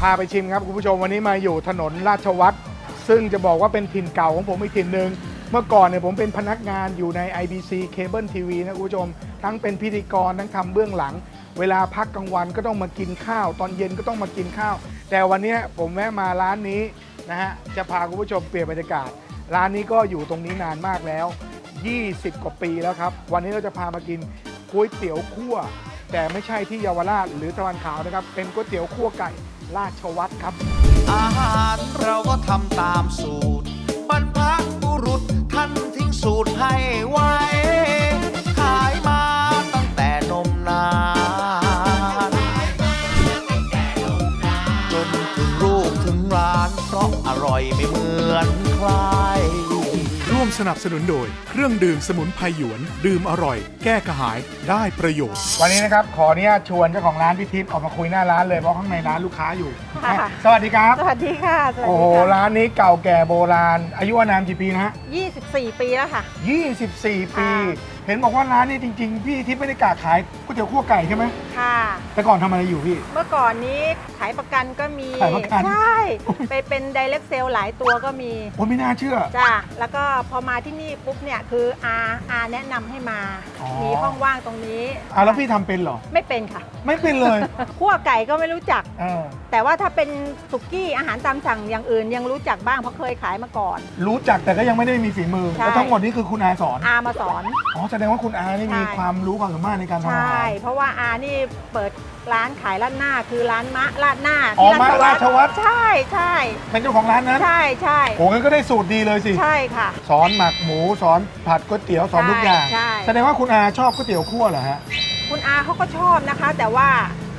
พาไปชิมครับคุณผู้ชมวันนี้มาอยู่ถนนราชวัตรซึ่งจะบอกว่าเป็นถิ่นเก่าของผมอีกถิ่นหนึ่งเมื่อก่อนเนี่ยผมเป็นพนักงานอยู่ใน IBC Cable TV นะคุณผู้ชม ทั้งเป็นพิธีกรทั้งทำเบื้องหลัง เวลาพักกลางวันก็ต้องมากินข้าว ตอนเย็นก็ต้องมากินข้าว แต่วันนี้ผมแวะมาร้านนี้นะฮะจะพาคุณผู้ชมเปลี่ยนบรรยากาศ ร้านนี้ก็อยู่ตรงนี้นานมากแล้ว 20 กว่าปีแล้วครับ วันนี้เราจะพามากินก๋วยเตี๋ยวคั่ว แต่ไม่ใช่ที่เยาวราชหรือตะวันขาวนะครับเป็นก๋วยเตี๋ยวคั่วไก่ ราชวัตรครับ อาหารเราก็ทำตามสูตร บรรพบุรุษท่านทิ้งสูตรให้ไว้ ขายมาตั้งแต่นมนานจนถึงลูกถึงร้านเพราะอร่อยไม่เหมือนใคร สนับสนุนโดย เครื่องดื่มสมุนไพรหยวน ดื่มอร่อย แก้กระหายได้ประโยชน์ วันนี้นะครับ ขออนุญาตชวนเจ้าของร้านพี่ทิพย์ออกมาคุยหน้าร้านเลยเพราะข้างในร้านลูกค้าอยู่ ค่ะ สวัสดีครับ สวัสดีค่ะสวัสโอ้ดีโหค่ะร้านนี้เก่าแก่โบราณ อายุอานามกี่ปีนะฮะ24 ปีแล้วค่ะ 24 ปีค่ะเห็นบอกว่าร้านนี้จริง ๆ พี่ทิพย์ไม่ได้กะขายก๋วยเตี๋ยวคั่วไก่ใช่ไหมค่ะ แต่ก่อนทำอะไรอยู่พี่ เมื่อก่อนนี้ขายประกันก็มี ขายประกัน ใช่ ไปเป็นไดเรกเซลหลายตัวก็มีโอ้ไม่น่าเชื่อ จ้ะ แล้วก็พอมาที่นี่ปุ๊บเนี่ยคืออาอาแนะนำให้มา อ๋อ มีห้องว่างตรงนี้อะแล้วพี่ทำเป็นเหรอ ไม่เป็นค่ะไม่เป็นเลยคั่วไก่ก็ไม่รู้จัก เออแต่ว่าถ้าเป็นสุกี้อาหารตามสั่งอย่างอื่นยังรู้จักบ้างเพราะเคยขายมาก่อน รู้จักแต่ก็ยังไม่ได้มีฝีมือใช่ แล้วทั้งหมดนี้คือคุณอาสอนอามาสอน อ๋อแสดงว่าคุณอานี่มีใช่ ความรู้ความสามารถในการทำอาใช่หารเพราะว่าอานี่เปิดร้านขายราดหน้าคือร้านมะราดหน้าอ๋อที่มะราชวัตรใช่ใช่เป็นเจ้าของร้านนั้นใช่ใช่โอ้งั้นก็ได้สูตรดีเลยสิใช่ค่ะ สอนหมักหมูสอนผัดก๋วยเตี๋ยวสอนทุกอย่าง ใช่ใช่ แสดงว่าคุณอาชอบก๋วยเตี๋ยวคั่วเหรอฮะ คุณอาเขาก็ชอบนะคะ แต่ว่า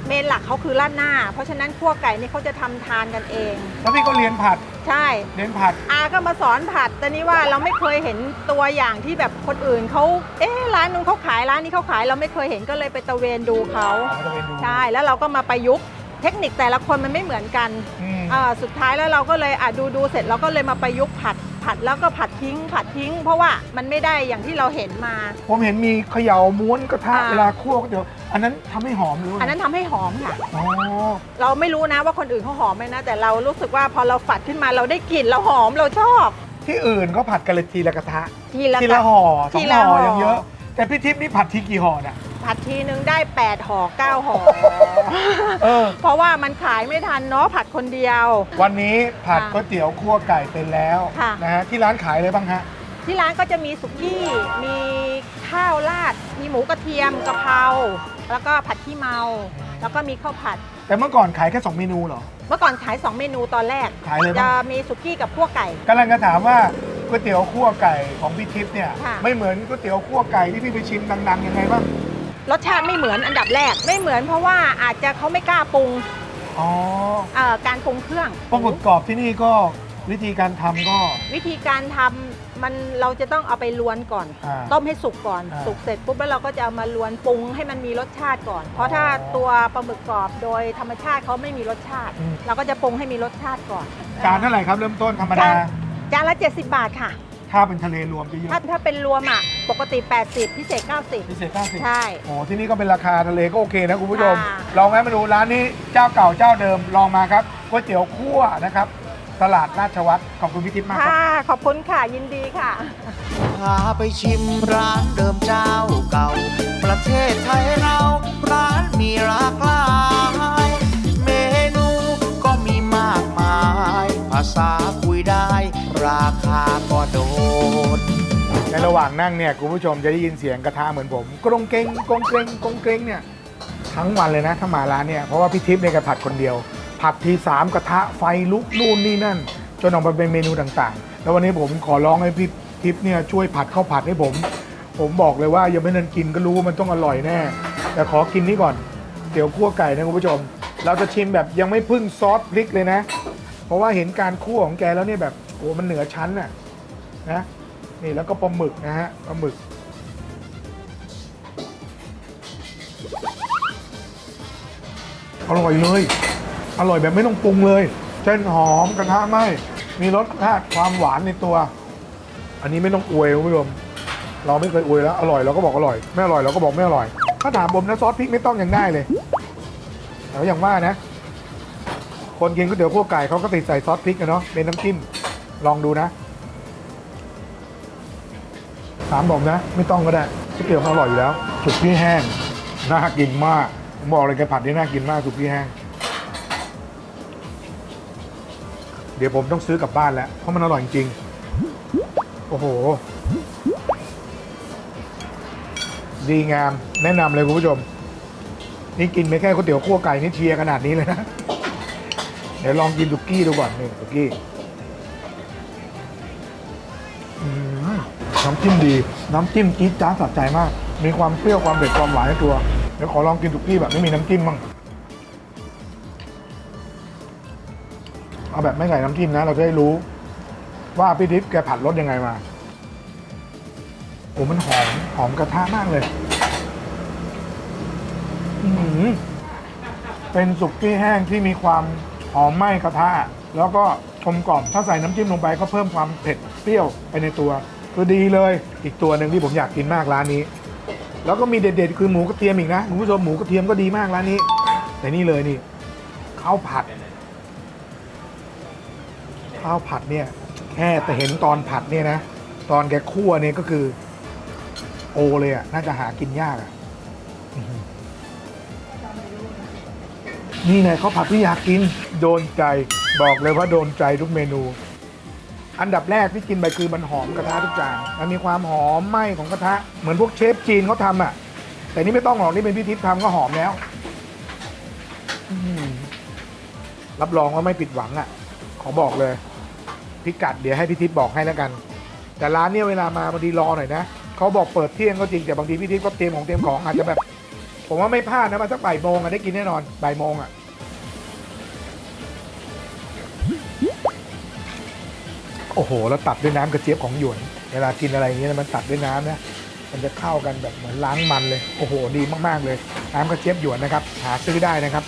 เมนหลักเขาคือราดหน้า เพราะฉะนั้นคั่วไก่นี่เขาจะทำทานกันเอง แล้วพี่ก็เรียนผัดใช่ เรียนผัด อาก็มาสอนผัด แต่นี่ว่าเราไม่เคยเห็นตัวอย่างที่แบบคนอื่นเขาเอ๊ะร้านนู้นเขาขายร้านนี้เขาขายเราไม่เคยเห็นก็เลยไปตะเวนดูเขาอ๋อตะเวนดูใช่แล้วเราก็มาประยุกต์เทคนิคแต่ละคนมันไม่เหมือนกันอืมอ่าสุดท้ายแล้วเราก็เลยอะดูดูเสร็จเราก็เลยมาประยุกต์ผัด ผัดแล้วก็ผัดทิ้ง ผัดทิ้ง เพราะว่ามันไม่ได้อย่างที่เราเห็นมา ผมเห็นมีเขย่าม้วนกระทะอ่า เวลาคั่วก๋วยเตี๋ยว อันนั้นทำให้หอมหรือว่าอันนั้นทำให้หอมค่ะ อ๋อเราไม่รู้นะว่าคนอื่นเขาหอมไหมนะ แต่เรารู้สึกว่าพอเราฝัดขึ้นมาเราได้กลิ่นเราหอมเราชอบ ที่อื่นเขาผัดกันเลยทีละกระทะ ทีละทีละห่อสทีองละห่อห่อยังเยอะ แต่พี่ทิพย์นี่ผัดทีกี่ห่อน่ะ ผัดทีนึงได้8ห่อ9ห่อเออ เพราะว่ามันขายไม่ทันเนาะผัดคนเดียว วันนี้ผัดค่ะก๋วยเตี๋ยวคั่วไก่เป็นแล้วค่ะ นะฮะที่ร้านขายเลยบ้างฮะ ที่ร้านก็จะมีสุกี้ มีข้าวราด มีหมูกระเทียมกะเพรา แล้วก็ผัดขี้เมา แล้วก็มีข้าวผัด แต่เมื่อก่อนขายแค่สองเมนูเหรอ เมื่อก่อนขาย 2 เมนูตอนแรก ขายเลยจะปะมีสุกี้กับขั่วไก่ กำลังจะถามว่าก๋วยเตี๋ยวคั่วไก่ของพี่ทิพย์เนี่ย ค่ะ ไม่เหมือนก๋วยเตี๋ยวคั่วไก่ที่พี่ไปชิมดังๆยังไงบ้าง รสชาติไม่เหมือนอันดับแรก ไม่เหมือนเพราะว่าอาจจะเขาไม่กล้าปรุงอ๋อเอ่อการปรุงเครื่อง ปลาหมึกกรอบที่นี่ก็วิธีการทำก็ วิธีการทำมันเราจะต้องเอาไปลวนก่อน อ่าต้มให้สุกก่อน อ่าสุกเสร็จปุ๊บแล้วเราก็จะเอามาลวนปรุงให้มันมีรสชาติก่อน เพราะถ้าอ๋อตัวปลาหมึกกรอบโดยธรรมชาติเขาไม่มีรสชาติ อืม เราก็จะปรุงให้มีรสชาติก่อนจานเท่าไหร่ครับเริ่มต้นธรรมจาดานจานละ 70 บาทค่ะ ถ้าเป็นทะเลรวมจะเยอะถ้าถ้าเป็นรวมอะปกติ 80 พิเศษ พิเศษ90 90ใช่ โอ้ที่นี่ก็เป็นราคาทะเลก็โอเคนะคุณผู้ชม ค่ะ ลองแวะมาดูร้านนี้เจ้าเก่าเจ้าเดิมลองมาครับก๋วยเตี๋ยวคั่วนะครับ ตลาดราชวัตรขอบคุณพี่ทิพย์มากครับ ค่ะ ขอบคุณค่ะ ยินดีค่ะ พาไปชิมร้านเดิมเจ้าเก่า ประเทศไทยเรา ร้านมีหลากหลา ษาคุยได้ ราคาก็โดด ในระหว่างนั่งเนี่ยคุณผู้ชมจะได้ยินเสียงกระทะเหมือนผมกรงเกงกรงเกงกรงเกงเนี่ยทั้งวันเลยนะถ้ามาร้านเนี่ยเพราะว่าพี่ทิพย์เนี่ยแกผัดคนเดียว ผัดทีสามกระทะไฟลุกนู่นนี่นั่น จนออกมาเป็นเมนูต่างๆ แล้ววันนี้ผมขอร้องให้พี่ทิพย์เนี่ยช่วยผัดข้าวผัดให้ผม ผมบอกเลยว่ายังไม่ทันกินก็รู้ว่ามันต้องอร่อยแน่ แต่ขอกินนี่ก่อนเดี๋ยวคั่วไก่นะคุณผู้ชม เราจะชิมแบบยังไม่พึ่งซอสพริกเลยนะ ราะว่าเห็นการคั่วของแกแล้วเนี่ยแบบโอ้มันเหนือชั้นน่ะนะนี่แล้วก็ปลาหมึกนะฮะปลาหมึก อร่อยเลย อร่อยแบบไม่ต้องปรุงเลยเส้นหอมกระทะไหมมีรสชาติความหวานในตัว อันนี้ไม่ต้องอวยคุณผู้ชมเราไม่เคยอวยแล้วอร่อยเราก็บอกอร่อย ไม่อร่อยเราก็บอกไม่อร่อย ถ้าถามผมนะซอสพริกไม่ต้องยังได้เลยแต่อย่างว่านะ คนกินก๋วยเตี๋ยวพวไก่เขาก็ติดใส่ซอสพริกกันเนาะเป็นน้ำจิ้มลองดูนะถามผมนะ ไม่ต้องก็ได้ก๋วยเตี๋ยวมันอร่อยอยู่แล้วสุกี้แห้งน่ากินมากผมบอกเลยแกผัดนี่น่ากินมากสุกี้แห้งเดี๋ยวผมต้องซื้อกลับบ้านแล้วเพราะมันอร่อยจริงโอ้โห ดีงามแนะนำเลยคุณผู้ชม นี่กินไม่แค่ก๋วยเตี๋ยวคั่วไก่นี่เชียขนาดนี้เลยนะ เดี๋ยวลองกินสุกี้ดูก่อนนี่สุกี้น้ำจิ้มดี น้ำจิ้มจี๊ดจ้าสะใจมาก มีความเปรี้ยวความเผ็ดความหวานในตัว เดี๋ยวขอลองกินสุกี้แบบไม่มีน้ำจิ้มบ้างเอาแบบไม่ใส่น้ำจิ้มนะ เราจะได้รู้ ว่าพี่ทิพย์แกผัดรสยังไงมาโอ้มันหอมหอมกระทะมากเลยอือหือเป็นสุกี้แห้งที่มีความ หอมไหม้กระทะแล้วก็กลมกล่อมถ้าใส่น้ำจิ้มลงไปก็เพิ่มความเผ็ดเปรี้ยวไปในตัว คือดีเลยอีกตัวหนึ่งที่ผมอยากกินมากร้านนี้ แล้วก็มีเด็ดๆคือหมูกระเทียมอีกนะคุณผู้ชมหมูกระเทียมก็ดีมากร้านนี้ แต่นี่เลยนี่ข้าวผัดข้าวผัดเนี่ย แค่แต่เห็นตอนผัดเนี่ยนะตอนแกคั่วเนี่ยก็คือ โอเลยอะน่าจะหากินยากอะ นี่ไงข้าวผัดที่อยากกิน โดนใจบอกเลยว่าโดนใจทุกเมนู อันดับแรกที่กินไปคือมันหอมกระทะทุกจานมันมีความหอมไหม้ของกระทะ เหมือนพวกเชฟจีนเขาทำอะ แต่นี่ไม่ต้องหรอกนี่เป็นพิธีทำก็หอมแล้วอื้อหือรับรองว่าไม่ผิดหวังอะ ขอบอกเลย พิกัดเดี๋ยวให้พี่ทิพย์บอกให้แล้วกัน แต่ร้านเนี่ยเวลามาบางทีรอหน่อยนะเขาบอกเปิดเที่ยงก็จริงแต่บางทีพี่ทิพย์ก็เตรียมของเตรียมของอาจจะแบบ ผมว่าไม่พลาดนะมาสักบ่ายโมงอะได้กินแน่นอนบ่ายโมงอะโอ้โหแล้วตัดด้วยน้ำกระเจี๊ยบของหยวนเวลากินอะไรอย่างเงี้ยมันตัดด้วยน้ำนะมันจะเข้ากันแบบเหมือนล้างมันเลยโอ้โหดีมากๆเลยน้ำกระเจี๊ยบหยวนนะครับ หาซื้อได้นะครับ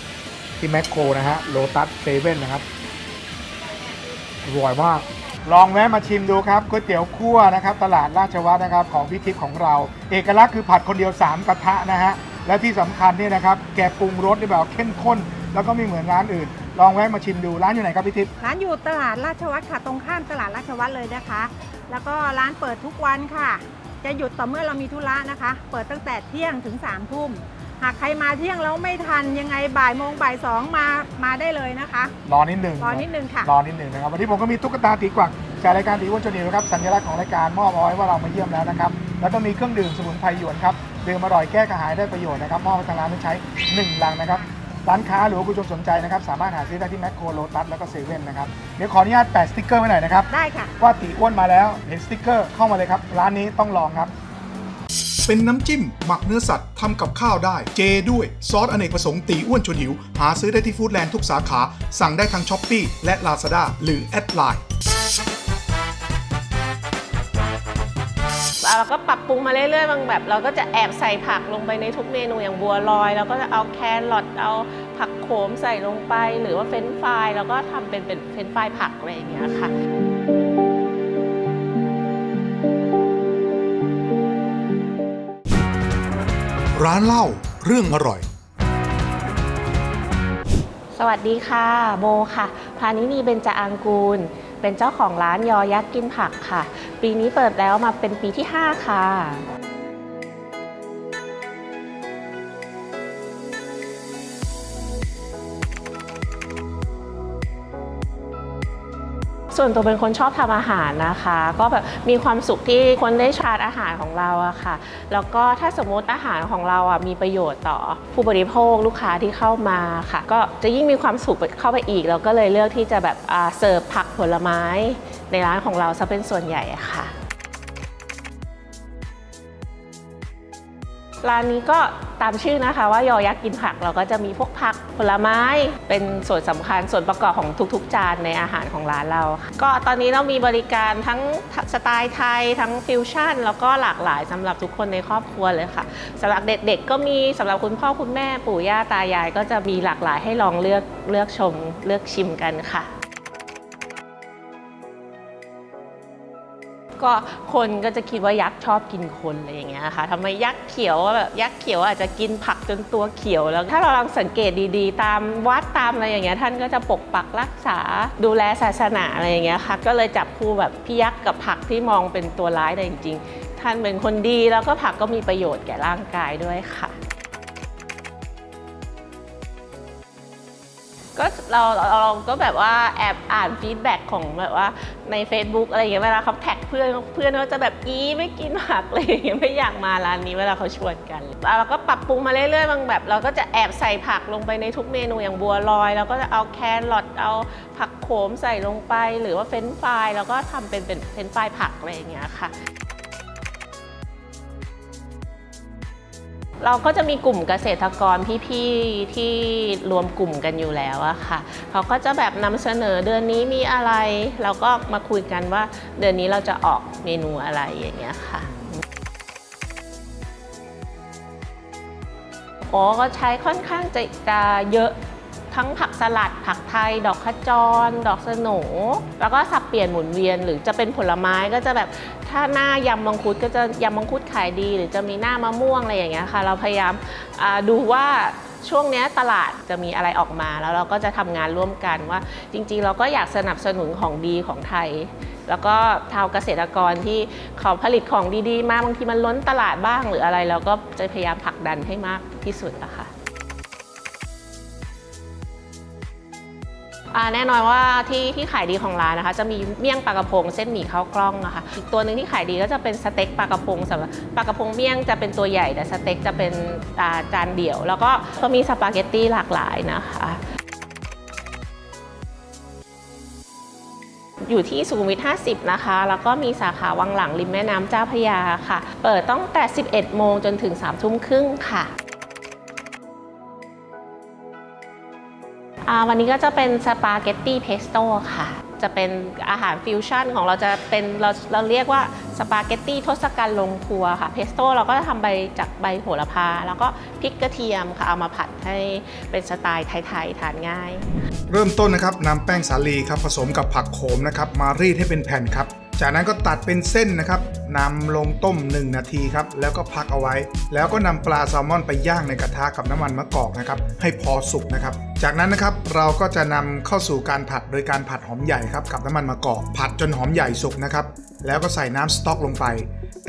ที่แมคโครนะฮะโลตัสเซเว่นนะครับอร่อยมากลองแวะมาชิมดูครับก๋วยเตี๋ยวคั่วนะครับ ตลาดราชวัฒน์นะครับ ของพิทิพย์ของเรา เอกลักษณ์คือผัดคนเดียว 3 กระทะนะฮะ และที่สำคัญเนี่ยนะครับแกปรุงรสได้แบบเข้มข้น แล้วก็ไม่เหมือนร้านอื่น ลองแวะมาชิมดูร้านอยู่ไหนครับพิทิพย์ร้านอยู่ตลาดราชวัตรค่ะ ตรงข้ามตลาดราชวัตรเลยนะคะ แล้วก็ร้านเปิดทุกวันค่ะ จะหยุดต่อเมื่อเรามีธุระนะคะ เปิดตั้งแต่เที่ยงถึง3ามทุ่มหากใครมาเที่ยงแล้วไม่ทันยังไงบ่ายโมงบ่ายสองมามาได้เลยนะคะ รอนิดหนึ่งรอนิดนึงค่ะ รอนิดหนึ่งนะครับวันนี้ผมก็มีตุ๊กตาตีกวักจากรายการตีอ้วนชวนหิวนะครับสัญลักษณ์ของรายการมอบเอาไว้ว่าเรามาเยี่ยมแล้วนะครับแล้วก็มีเครื่องดื่มสมุนไพรหยวนครับ ดื่มอร่อยแก้กระหายได้ประโยชน์นะครับมอบให้ทางร้านได้ใช้หนึ่งลังนะครับ ร้านค้าหรือว่าผู้ชมสนใจนะครับ สามารถหาซื้อได้ที่แมคโครโลตัสแล้วก็เซเว่นนะครับ เดี๋ยวขออนุญาตแปะสติ๊กเกอร์ไว้หน่อยนะครับได้ค่ะ ว่าตีอ้วนมาแล้วเห็นสติ๊กเกอร์เข้ามาเลยครับ ร้านนี้ต้องลองครับ เป็นน้ำจิ้ม หมักเนื้อสัตว์ทำกับข้าวได้ เจด้วย ซอสอเนกประสงค์ตีอ้วนชวนหิว หาซื้อได้ที่ฟู้ดแลนด์ทุกสาขา สั่งได้ทางช้อปปีและ Lazada หรือแอดไลน์ เราก็ปรับปรุงมาเรื่อยๆบางแบบ เราก็จะแอบใส่ผักลงไปในทุกเมนูอย่างบัวลอยเราก็จะเอาแครอทเอาผักโขมใส่ลงไป หรือว่าเฟรนช์ฟรายเราก็ทำเป็นเป็นเฟรนช์ฟรายผักอะไรอย่างเงี้ยค่ะร้านเหล้าเรื่องอร่อย สวัสดีค่ะ โบค่ะพานินีเบญจอังกูล เป็นเจ้าของร้านยอยักษ์กินผักค่ะ ปีนี้เปิดแล้วมาเป็นปีที่ 5 ค่ะ ส่วนตัวเป็นคนชอบทำอาหารนะคะ ก็แบบมีความสุขที่คนได้ทานอาหารของเราอะค่ะ แล้วก็ถ้าสมมติอาหารของเราอะมีประโยชน์ต่อ ผู้บริโภคลูกค้าที่เข้ามาค่ะ ก็จะยิ่งมีความสุขเข้าไปอีก เราก็เลยเลือกที่จะแบบเสิร์ฟผักผลไม้ในร้านของเราซะเป็นส่วนใหญ่ค่ะ ร้านนี้ก็ตามชื่อนะคะว่ายอยักษ์กินผักเราก็จะมีพวกผักผลไม้ เป็นส่วนสำคัญส่วนประกอบของทุกๆ จานในอาหารของร้านเราค่ะก็ตอนนี้เรามีบริการทั้งสไตล์ไทยทั้งฟิวชั่น แล้วก็หลากหลายสำหรับทุกคนในครอบครัวเลยค่ะสำหรับเด็กๆก็มีสำหรับคุณพ่อคุณแม่ปู่ย่าตายาย ก็จะมีหลากหลายให้ลองเลือกเลือกชมเลือกชิมกันค่ะ ก็คนก็จะคิดว่ายักษ์ชอบกินคนอะไรอย่างเงี้ยค่ะทำไมยักษ์เขียวแบบยักษ์เขียวอาจจะกินผักจนตัวเขียว แล้วถ้าเราลองสังเกตดีๆ ตามวัดตามอะไรอย่างเงี้ยท่านก็จะปกปักรักษาดูแลศาสนาอะไรอย่างเงี้ยค่ะก็เลยจับคู่แบบพี่ยักษ์กับผักที่มองเป็นตัวร้ายแต่จริง ๆ ท่านเป็นคนดีแล้วก็ผักก็มีประโยชน์แก่ร่างกายด้วยค่ะ ก็เราเราเราก็แบบว่าแอบอ่านฟีดแบ็กของแบบว่าใน Facebook อะไรอย่างเงี้ยเวลาเขาแท็กเพื่อนเพื่อนเขาจะแบบอีไม่กินผักเลยอย่างเงี้ยไม่อยากมาร้านนี้เวลาเขาชวนกันเราก็ปรับปรุงมาเรื่อยๆบางแบบ เราก็จะแอบใส่ผักลงไปในทุกเมนูอย่างบัวลอยเราก็จะเอาแครอทเอาผักโขมใส่ลงไป หรือว่าเฟรนฟรายเราก็ทำเป็นเป็นเฟรนฟรายผักอะไรอย่างเงี้ยค่ะ เราก็จะมีกลุ่มเกษตรกรพี่ๆที่รวมกลุ่มกันอยู่แล้วอะค่ะเขาก็จะแบบนำเสนอเดือนนี้มีอะไร เราก็มาคุยกันว่าเดือนนี้เราจะออกเมนูอะไรอย่างเงี้ยค่ะอ๋อก็ใช้ค่อนข้างจะจะเยอะ ทั้งผักสลัด ผักไทย ดอกขจร ดอกสโหนแล้วก็สับเปลี่ยนหมุนเวียน หรือจะเป็นผลไม้ก็จะแบบถ้าหน้ายำมังคุดก็จะยำมังคุดขายดี หรือจะมีหน้ามะม่วงอะไรอย่างเงี้ยค่ะ เราพยายามดูว่าช่วงนี้ตลาดจะมีอะไรออกมาแล้วเราก็จะทำงานร่วมกันว่า จริงๆ เราก็อยากสนับสนุนของดีของไทย แล้วก็ชาวเกษตรกรที่เขาผลิตของดีๆ มาบางทีมันล้นตลาดบ้างหรืออะไร เราก็จะพยายามผลักดันให้มากที่สุดอะค่ะ แน่นอนว่าที่ที่ขายดีของร้านนะคะ จะมีเมี่ยงปลากระพงเส้นหมี่ข้าวกล้องนะคะอีกตัวหนึ่งที่ขายดีก็จะเป็นสเต็กปลากระพงสำหรับปลากระพงเมี่ยงจะเป็นตัวใหญ่แต่สเต็กจะเป็นาจานเดี่ยว แล้วก็ก็มีสปาเกตตี้หลากหลายนะคะอยู่ที่สุขุมวิท 50 นะคะ แล้วก็มีสาขาวังหลังริมแม่น้ำเจ้าพระยาค่ะ เปิดตั้งแต่ 11 โมงจนถึง 3 ทุ่มครึ่งค่ะ วันนี้ก็จะเป็นสปาเกตตี้เพสโต้ค่ะ จะเป็นอาหารฟิวชั่นของเราจะเป็นเราเราเรียกว่าสปาเกตตี้ทศกัณฐ์ลงครัวค่ะเพสโต้เราก็จะทำใบจากใบโหระพา แล้วก็พริกกระเทียมค่ะเอามาผัดให้เป็นสไตล์ไทยๆทานง่าย เริ่มต้นนะครับนำแป้งสาลีครับผสมกับผักโขมนะครับมารีดให้เป็นแผ่นครับจากนั้นก็ตัดเป็นเส้นนะครับนำลงต้ม 1 นาทีครับ แล้วก็พักเอาไว้ แล้วก็นำปลาแซลมอนไปย่างในกระทะกับน้ำมันมะกอกนะครับ ให้พอสุกนะครับ จากนั้นนะครับเราก็จะนำเข้าสู่การผัดโดยการผัดหอมใหญ่ครับกับน้ำมันมะกอกผัดจนหอมใหญ่สุกนะครับ แล้วก็ใส่น้ำสต๊อกลงไป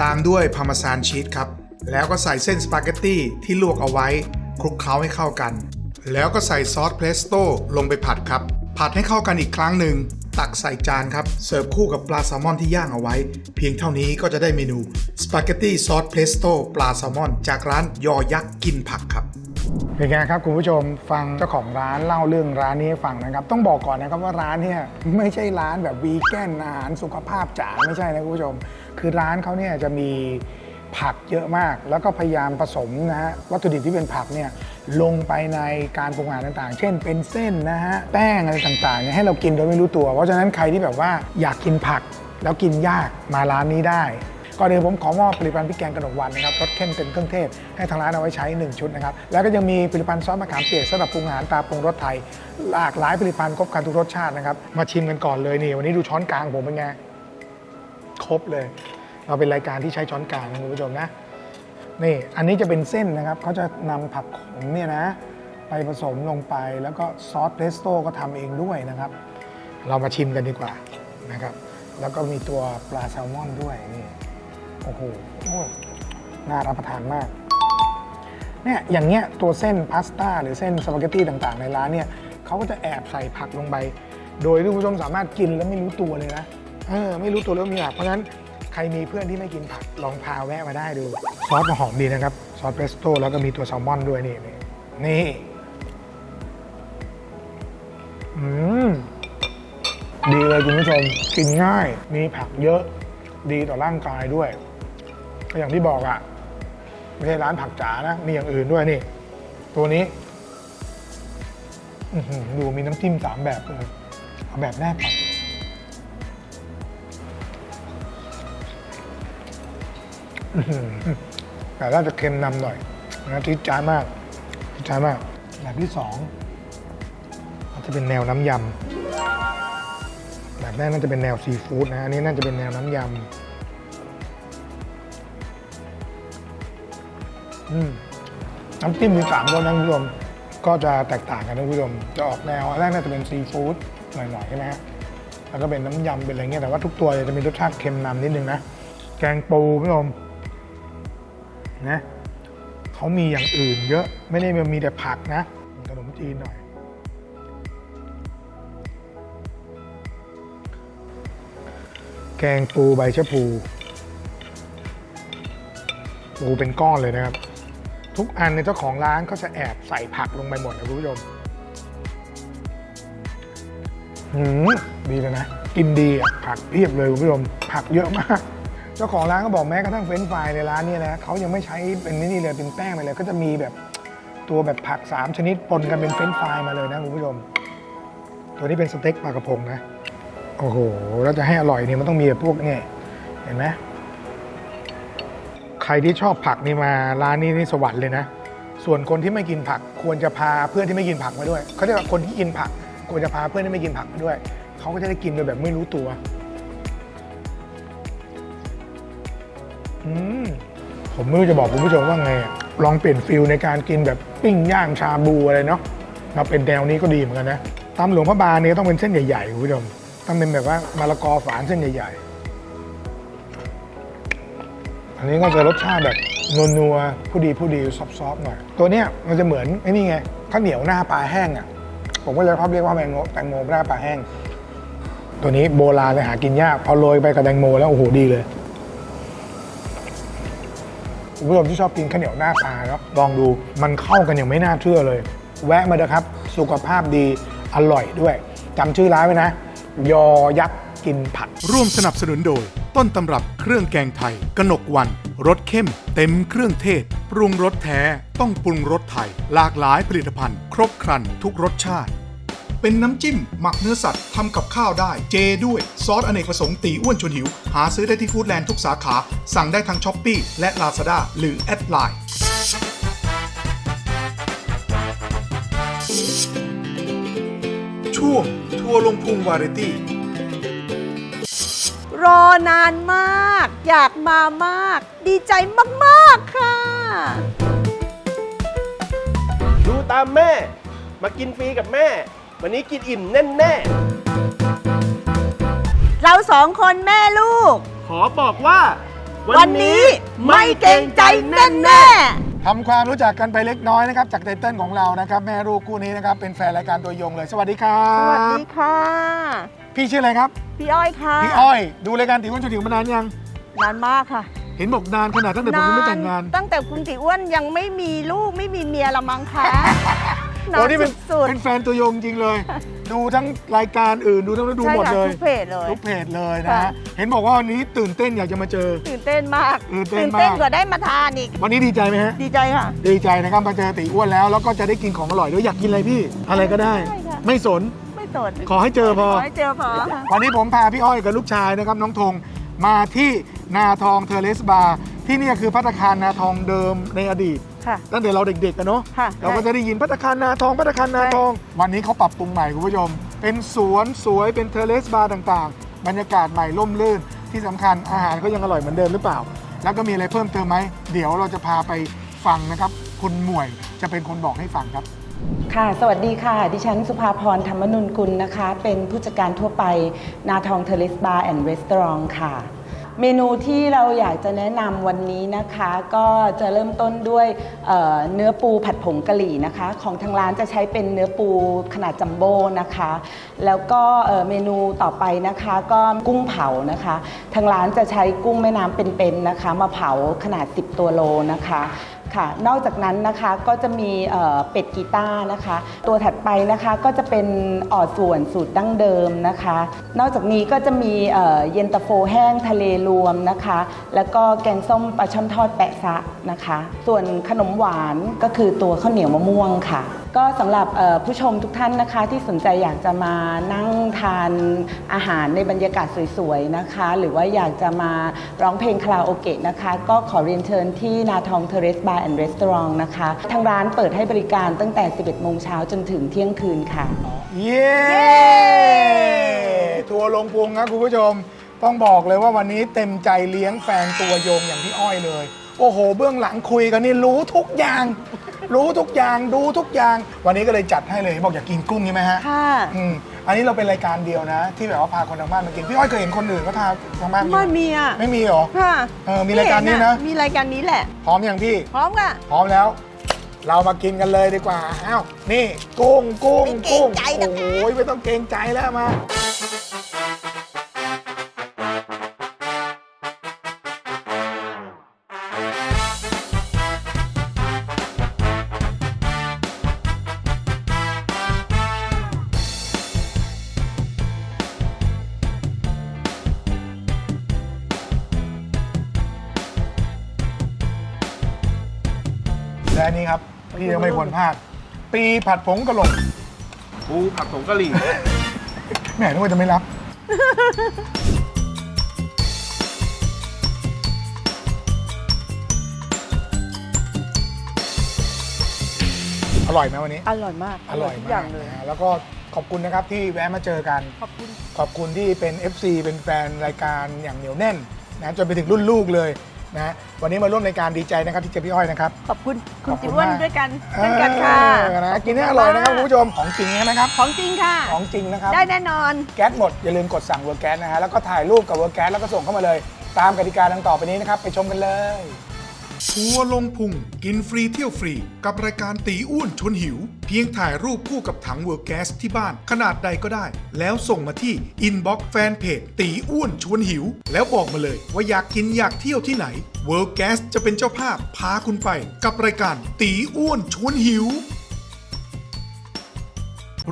ตามด้วยพาร์เมซานชีสครับ แล้วก็ใส่เส้นสปาเกตตี้ที่ลวกเอาไว้คลุกเคล้าให้เข้ากัน แล้วก็ใส่ซอสเพรสโต้ลงไปผัดครับ ผัดให้เข้ากันอีกครั้งหนึ่งตักใส่จานครับ เสิร์ฟคู่กับปลาแซลมอนที่ย่างเอาไว้ เพียงเท่านี้ก็จะได้เมนูสปาเกตตี้ซอสเพรสโต้ปลาแซลมอน จากร้านยอยักษ์กินผักครับ เป็นไงครับคุณผู้ชมฟังเจ้าของร้านเล่าเรื่องร้านนี้ให้ฟังนะครับ ต้องบอกก่อนนะครับว่าร้านเนี่ยไม่ใช่ร้านแบบวีแกนอาหารสุขภาพจ๋าไม่ใช่นะคุณผู้ชม คือร้านเขาเนี่ยจะมีผักเยอะมาก แล้วก็พยายามผสมนะฮะวัตถุดิบที่เป็นผักเนี่ยลงไปในการปรุงอาหารต่างๆ เช่นเป็นเส้นนะฮะแป้งอะไรต่างๆเนี่ยให้เรากินโดยไม่รู้ตัว เพราะฉะนั้นใครที่แบบว่าอยากกินผักแล้วกินยากมาร้านนี้ได้ ก่อนอื่นผมขอมอบผลิตภัณฑ์พริกแกงกระหนกวันนะครับรสเข้มเป็นเครื่องเทศให้ทางร้านเอาไว้ใช้ 1 ชุดนะครับแล้วก็ยังมีผลิตภัณฑ์ซอสมะขามเปียกสำหรับปรุงอาหารตาปรุงรสไทย หลากหลายผลิตภัณฑ์ครบครันทุกรสชาตินะครับมาชิมกันก่อนเลยนี่วันนี้ดูช้อนกลางผมเป็นไงครบเลย เราเป็นรายการที่ใช้ช้อนกลางนะคุณผู้ชมนะนี่อันนี้จะเป็นเส้นนะครับเขาจะนำผักขมเนี่ยนะ ไปผสมลงไปแล้วก็ซอสเพรสโต้ก็ทำเองด้วยนะครับ เรามาชิมกันดีกว่านะครับ แล้วก็มีตัวปลาแซลมอนด้วยนี่ โอ้โหน่ารับประทานมากเนี่ยอย่างเงี้ยตัวเส้นพาสต้าหรือเส้นสปาเกตตี้ต่างๆ ในร้านเนี่ยเขาก็จะแอบใส่ผักลงไป โดยที่คุณผู้ชมสามารถกินแล้วไม่รู้ตัวเลยนะเออไม่รู้ตัวแล้วมีผักเพราะฉะนั้นใครมีเพื่อนที่ไม่กินผักลองพาแวะมาได้ดู ซอสมันหอมดีนะครับ ซอสเพรสโต้แล้วก็มีตัวแซลมอนด้วยนี่นี่นี่อืมดีเลยคุณผู้ชมกินง่าย มีผักเยอะ ดีต่อร่างกายด้วย ก็อย่างที่บอกอะไม่ใช่ร้านผักจ๋านะมีอย่างอื่นด้วยนี่ ตัวนี้ดูมีน้ำจิ้มสามแบบเลยเอาแบบแรกก่อนแต่น่าจะเค็มนำหน่อยนะทิดจ้านมากทิดจ้านมาก แบบที่สองอาจจะเป็นแนวน้ำยำแบบแรกน่าจะเป็นแนวซีฟู้ดนะอันนี้น่าจะเป็นแนวน้ำยำ อืมน้ำจิ้มมีสามรสนะคุณผู้ชมก็จะแตกต่างกันนะคุณผู้ชมจะออกแนวอันแรกน่าจะเป็นซีฟู้ดหน่อยๆใช่ไหมฮะแล้วก็เป็นน้ำยำเป็นอะไรเงี้ยแต่ว่าทุกตัวจะมีรสชาติเค็มนำนิดนึงนะแกงปูคุณผู้ชมนะเขามีอย่างอื่น เยอะไม่ได้มีแต่ผักนะขนมจีนหน่อยแกงปูใบชะพูปูเป็นก้อนเลยนะครับ ทุกอันในเจ้าของร้านก็จะแอบใส่ผักลงไปหมดนะคุณผู้ชมหืมดีเลยนะ กินดีอะผักเพียบเลยคุณผู้ชมผักเยอะมาก เจ้าของร้านก็บอกแม้กระทั่งเฟรนช์ฟรายในร้านเนี่ยนะเขายังไม่ใช้เป็นนี่เลยเป็นแป้งไปเลย ก็จะมีแบบตัวแบบผัก 3 ชนิดปนกันเป็นเฟรนช์ฟรายมาเลยนะคุณผู้ชม ตัวนี้เป็นสเต็กปลากระพงนะ โอ้โห แล้วจะให้อร่อยเนี่ยมันต้องมีแบบพวกเนี่ยเห็นไหม ใครที่ชอบผักนี่มาร้านนี้นี่สวรรค์เลยนะ ส่วนคนที่ไม่กินผัก ควรจะพาเพื่อนที่ไม่กินผักมาด้วยเขาเรียกว่าคนที่กินผัก ควรจะพาเพื่อนที่ไม่กินผักมาด้วยเขาก็จะได้กินโดยแบบไม่รู้ตัวอืมผมไม่รู้จะบอกคุณผู้ชมว่าไงลองเปลี่ยนฟิลในการกินแบบปิ้งย่างชาบูอะไรเนาะมาเป็นแนวนี้ก็ดีเหมือนกันนะตำหลวงพระบางเนี่ยต้องเป็นเส้นใหญ่ๆคุณผู้ชมต้องเป็นแบบว่ามะละกอฝานเส้นใหญ่ๆ อันนี้ก็จะรสชาติแบบนัวๆผู้ดีผู้ดีซอฟๆหน่อย ตัวเนี้ยมันจะเหมือนไอ้นี่ไงข้าวเหนียวหน้าปลาแห้งอะ ผมก็เลยชอบเรียกว่าแมงโมแตงโมหน้าปลาแห้ง ตัวนี้โบราณเลยหากินยาก พอโรยไปกับแตงโมแล้วโอ้โหดีเลยคุณผู้ชมที่ชอบกินข้าวเหนียวหน้าปลาเนาะลองดูมันเข้ากันอย่างไม่น่าเชื่อเลย แวะมาเถอะครับ สุขภาพดีอร่อยด้วยจำชื่อร้านไว้นะ ยอยักษ์กินผัก ร่วมสนับสนุนโดย ต้นตำรับเครื่องแกงไทย กนกวันรสเข้ม เต็มเครื่องเทศ ปรุงรสแท้ต้องปรุงรสไทย หลากหลายผลิตภัณฑ์ ครบครันทุกรสชาติ เป็นน้ำจิ้ม หมักเนื้อสัตว์ทำกับข้าวได้ เจด้วย ซอสอเนกประสงค์ตีอ้วนชวนหิว หาซื้อได้ที่ฟู้ดแลนด์ทุกสาขา สั่งได้ทางช้อปปีและ Lazada หรือแอดไลน์ช่วงทัวร์ลงพุงวาไรตี้ รอนานมาก อยากมามาก ดีใจมาก ๆ ค่ะ ดูตามแม่ มากินฟรีกับแม่ วันนี้กินอิ่มแน่แน่เราสองคนแม่ลูก ๆขอบอกว่า วันนี้ไม่เกรงใจแน่ทำความรู้จักกันไปเล็กน้อยนะครับ จากไตเติ้ลของเรานะครับ แม่ลูกคู่นี้นะครับ เป็นแฟนรายการตัวยงเลย สวัสดีครัๆสบวัสดีค่ะ พี่ชื่ออะไรครับ พี่อ้อยค่ะพี่อ้อย ดูรายการตีอ้วนชวนหิวมานานยัง นานมากค่ะเห็นบอกนานขนาดตั้งแต่ผมยังไม่แต่งงาน ตั้งแต่คุณติอ้วนยังไม่มีลูกไม่มีเมียละมั้งคะโอ้นี่เป็นสุดเป็นแฟนตัวยงจริงเลย ดูทั้งรายการอื่นดูทั้งดูๆใช่หมดค่ะเลยทุกเพจเลยทุกเพจเลยนะค่ะฮะเห็นบอกว่าวันนี้ตื่นเต้นอยากจะมาเจอ ตื่นเต้นมากตื่นเต้นมากกว่าได้มาทานอีกวันนี้ดีใจไหมฮะดีใจค่ะดีใจนะครับมาเจอตีอ้วนแล้วแล้วก็จะได้กินของอร่อยด้วยอยากกินอะไรพี่ อะไรก็ได้ได้ค่ะไม่สนไม่ สนขอให้เจอพอ ขอให้เจอพอ วันนี้ผมพาพี่อ้อยกับลูกชายนะครับน้องธงมาที่นาทองเทเลสบาร์ที่นี่คือพัตตาคารนาทองเดิมในอดีตค่ะ ตั้งแต่เราเด็กๆกันเนาะค่ะเราก็จะได้ยินพัตตาคารนาทองพัตตาคารนาทอง วันนี้เขาปรับปรุงใหม่คุณผู้ชม เป็นสวนสวยเป็นเทเลสบาร์ต่างๆ บรรยากาศใหม่ร่มรื่นที่สำคัญอาหารก็ยังอร่อยเหมือนเดิมหรือเปล่า แล้วก็มีอะไรเพิ่มเติมไหมเดี๋ยวเราจะพาไปฟังนะครับคุณหมวยจะเป็นคนบอกให้ฟังครับ ค่ะ สวัสดีค่ะ ดิฉันสุภาพรธรรมนุนกุลนะคะ เป็นผู้จัดการทั่วไปนาทองเทเลสบาร์แอนด์รีสตอรองค่ะ เมนูที่เราอยากจะแนะนำวันนี้นะคะ ก็จะเริ่มต้นด้วยเอ่อเนื้อปูผัดผงกะหรี่นะคะ ของทางร้านจะใช้เป็นเนื้อปูขนาดจัมโบ้นะคะ แล้วก็เอ่อเมนูต่อไปนะคะก็กุ้งเผานะคะ ทางร้านจะใช้กุ้งแม่น้ำเป็นๆนะคะ มาเผาขนาด 10 ตัวโลนะคะ ค่ะ นอกจากนั้นนะคะก็จะมีเป็ดกีตาร์นะคะ ตัวถัดไปนะคะก็จะเป็นออดส่วนสูตรดั้งเดิมนะคะ นอกจากนี้ก็จะมีเอ่อเย็นตาโฟแห้งทะเลรวมนะคะ แล้วก็แกงส้มปลาช่อนทอดแปะซะนะคะ ส่วนขนมหวานก็คือตัวข้าวเหนียวมะม่วงค่ะ ก็สำหรับผู้ชมทุกท่านนะคะ ที่สนใจอยากจะมานั่งทานอาหารในบรรยากาศสวยๆนะคะ หรือว่าอยากจะมาร้องเพลงคาราโอเกะนะคะ ก็ขอเรียนเชิญที่นาทองเทเรสบาร์แอนด์รีสอร์ทนะคะทางร้านเปิดให้บริการตั้งแต่ 11 โมงเช้าจนถึงเที่ยงคืนค่ะ เย้ทัวร์ลงพุงครับคุณผู้ชม ต้องบอกเลยว่าวันนี้เต็มใจเลี้ยงแฟนตัวยงอย่างพี่อ้อยเลย โอ้โห เบื้องหลังคุยกันนี่รู้ทุกอย่าง รู้ทุกอย่างดูทุกอย่าง วันนี้ก็เลยจัดให้เลยบอกอยากกินกุ้งใช่ไหมฮะค่ะ อืมอันนี้เราเป็นรายการเดียวนะ ที่แบบว่าพาคนทางบ้านมากินพี่อ้อยเคยเห็นคนอื่นก็ทาทางบ้านกินไม่มีอะไม่มีเหรอ ค่ะเออมีรายการนี้นะ มีรายการนี้แหละ พร้อมยังพี่ พร้อมค่ะ พร้อมแล้ว เรามากินกันเลยดีกว่าอ้าวนี่ กุ้งกุ้งไม่เกรงกุ้งใจหรอกโอ้นะโหไม่ต้องเกรงใจแล้วมา ควรพลาดปีผัดผงกะหล่ำปูผัดผงกะหรี่ แหมนึกว่าจะไม่รับ อร่อยไหมวันนี้ อร่อยมากอร่อยทุกมาอย่ากงเลยนะฮะแล้วก็ขอบคุณนะครับที่แวะมาเจอกัน ขอบคุณ ขอบคุณที่เป็น FC เป็นแฟนรายการอย่างเหนียวแน่นนะจนไปถึงรุ่นลูกเลย นะวันนี้มาร่วมรายการดีใจนะครับที่เจอพี่อ้อยนะครับ ขอบคุณคุณขอบคุณจิอ้วนมาก ด้วยกันเช่นกันค่ะ เออนะกินให้อร่อยนะครับคุณผู้ชมของจริงใช่ไหมครับ ของจริงค่ะ ของจริงนะครับ ได้แน่นอน แก๊สหมด อย่าลืมกดสั่งเวอร์แก๊สนะฮะ แล้วก็ถ่ายรูปกับเวอร์แก๊สแล้วก็ส่งเข้ามาเลย ตามกติกาดังต่อไปนี้นะครับ ไปชมกันเลย ทัวร์ลงพุงกินฟรีเที่ยวฟรี กับรายการตีอ้วนชวนหิว เพียงถ่ายรูปคู่กับถังเวอร์แก๊สที่บ้านขนาดใดก็ได้ แล้วส่งมาที่อินบ็อกซ์แฟนเพจตีอ้วนชวนหิว แล้วบอกมาเลยว่าอยากกินอยากเที่ยวที่ไหนเวอร์แก๊สจะเป็นเจ้าภาพพาคุณไป กับรายการตีอ้วนชวนหิว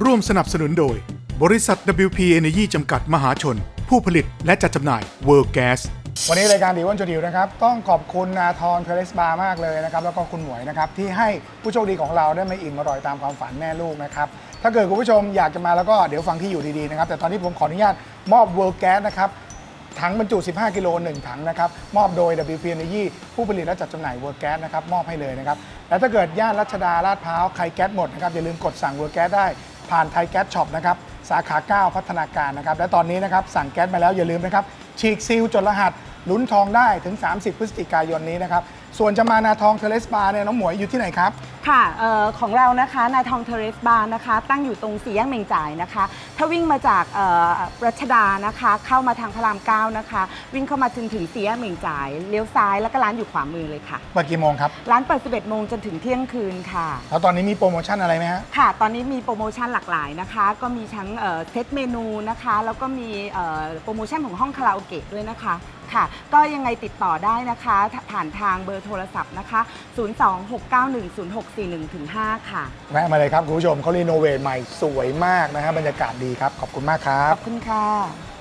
ร่วมสนับสนุนโดย บริษัท WP Energy จำกัดมหาชน ผู้ผลิตและจัดจำหน่าย World Gas วันนี้รายการดีวันจุดิวนะครับ ต้องขอบคุณนาทรเพลสบาร์มากเลยนะครับ แล้วก็คุณหมวยนะครับ ที่ให้ผู้โชคดีของเราได้มาอิ่มอร่อยตามความฝันแม่ลูกนะครับ ถ้าเกิดคุณผู้ชมอยากจะมาแล้วก็เดี๋ยวฟังที่อยู่ดีๆนะครับ แต่ตอนนี้ผมขออนุญาตมอบเวิร์กแก๊สนะครับถังบรรจุ 15 กิโล 1 ถังนะครับ มอบโดย WP Energy ผู้ผลิตและจัดจำหน่ายเวิร์กแก๊สนะครับ มอบให้เลยนะครับ และถ้าเกิดย่านรัชดาลาดพร้าวใครแก๊สหมดนะครับ อย่าลืมกดสั่งเวิร์กแก๊สได้ผ่านไทยแก๊สช็อปนะครับ สาขา 9 พัฒนาการนะครับ และตอนนี้นะครับ สั่งแก๊สมาแล้วอย่าลืมนะครับ ฉีกซีลจดรหัสลุ้นทองได้ถึง 30 พฤศจิกายนนี้นะครับ ส่วนจะมานาทองเทเลสบาร์เนี่ยน้องหมวยอยู่ที่ไหนครับ ค่ะเออของเรานะคะนาทองเทเรสบาร์นะคะ ตั้งอยู่ตรงสี่แยกเมงจ่ายนะคะ ถ้าวิ่งมาจากเอ่อรัชดานะคะ เข้ามาทางพระรามเก้านะคะ วิ่งเข้ามาจนถึงสี่แยกเมงจ่ายเลี้ยวซ้ายแล้วก็ร้านอยู่ขวามือเลยค่ะ เปิดกี่โมงครับ ร้านเปิด 11 โมงจนถึงเที่ยงคืนค่ะ แล้วตอนนี้มีโปรโมชั่นอะไรไหมฮะ ค่ะ ตอนนี้มีโปรโมชั่นหลากหลายนะคะ ก็มีทั้งเอ่อเซตเมนูนะคะ แล้วก็มีเอ่อโปรโมชั่นของห้องคาราโอเกะด้วยนะคะค่ะ ก็ยังไงติดต่อได้นะคะ ผ่านทางเบอร์โทรศัพท์นะคะ 026910641-5 ค่ะ แวะมาเลยครับคุณผู้ชมเขารีโนเวทใหม่สวยมากนะฮะบรรยากาศดีครับ ขอบคุณมากครัขบ อบคุณค่ะ